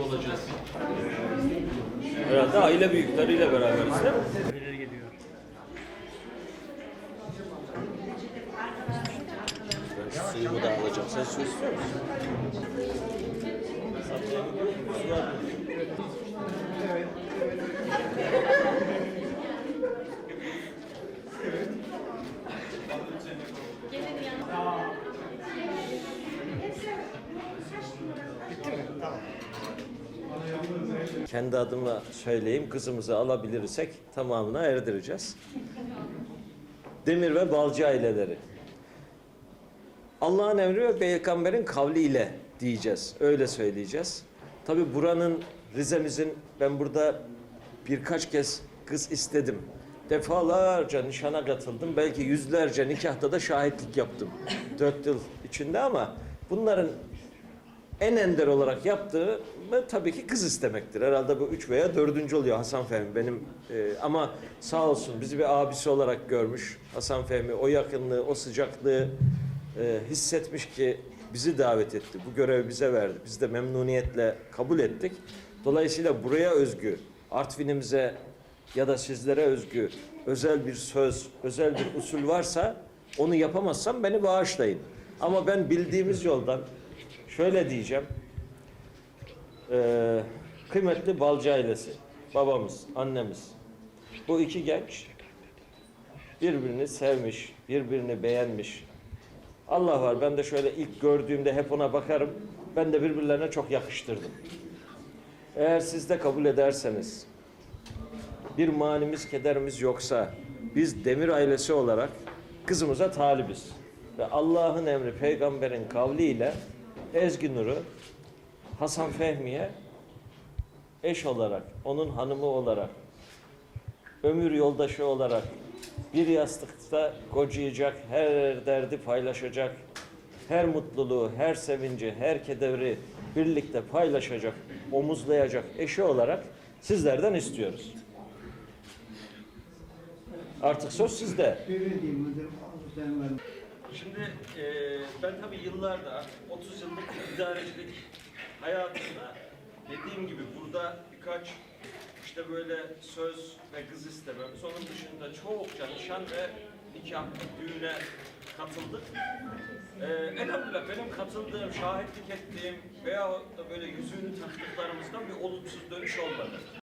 olacağız. Herhalde aile büyükleriyle beraberiz değil mi? Birileri geliyor. Ben suyumu da alacağım. Sen su istiyor musun? Su var mı? Kendi adıma söyleyeyim, kızımızı alabilirsek tamamına erdireceğiz. Demir ve Balcı aileleri. Allah'ın emri ve peygamberin kavliyle diyeceğiz. Öyle söyleyeceğiz. Tabi buranın Rize'mizin ben burada birkaç kez kız istedim. Defalarca nişana katıldım. Belki yüzlerce nikahta da şahitlik yaptım. Dört yıl içinde ama bunların en ender olarak yaptığı ve tabii ki kız istemektir. Herhalde bu üç veya dördüncü oluyor Hasan Fehmi benim. e, ama sağ olsun bizi bir abisi olarak görmüş Hasan Fehmi. O yakınlığı, o sıcaklığı e, hissetmiş ki bizi davet etti. Bu görevi bize verdi. Biz de memnuniyetle kabul ettik. Dolayısıyla buraya özgü, Artvin'imize ya da sizlere özgü özel bir söz, özel bir usul varsa onu yapamazsam beni bağışlayın. Ama ben bildiğimiz yoldan şöyle diyeceğim. Ee, kıymetli Balcı ailesi, babamız, annemiz. Bu iki genç birbirini sevmiş, birbirini beğenmiş. Allah var ben de şöyle ilk gördüğümde hep ona bakarım. Ben de birbirlerine çok yakıştırdım. Eğer siz de kabul ederseniz, bir manimiz, kederimiz yoksa biz Demir ailesi olarak kızımıza talibiz. Ve Allah'ın emri peygamberin kavliyle Ezgi Nur'u Hasan Fehmi'ye eş olarak, onun hanımı olarak, ömür yoldaşı olarak bir yastıkta kocayacak, her derdi paylaşacak, her mutluluğu, her sevinci, her kederi birlikte paylaşacak, omuzlayacak eşi olarak sizlerden istiyoruz. Artık söz sizde. Şimdi e, ben tabii yıllarda 30 yıllık idarecilik hayatımda dediğim gibi burada birkaç işte böyle söz ve kız istememiz onun dışında çokça nişan ve nikah düğüne katıldık. E, elhamdülillah benim katıldığım, şahitlik ettiğim veya da böyle yüzüğünü taktıklarımızdan bir olumsuz dönüş olmadı.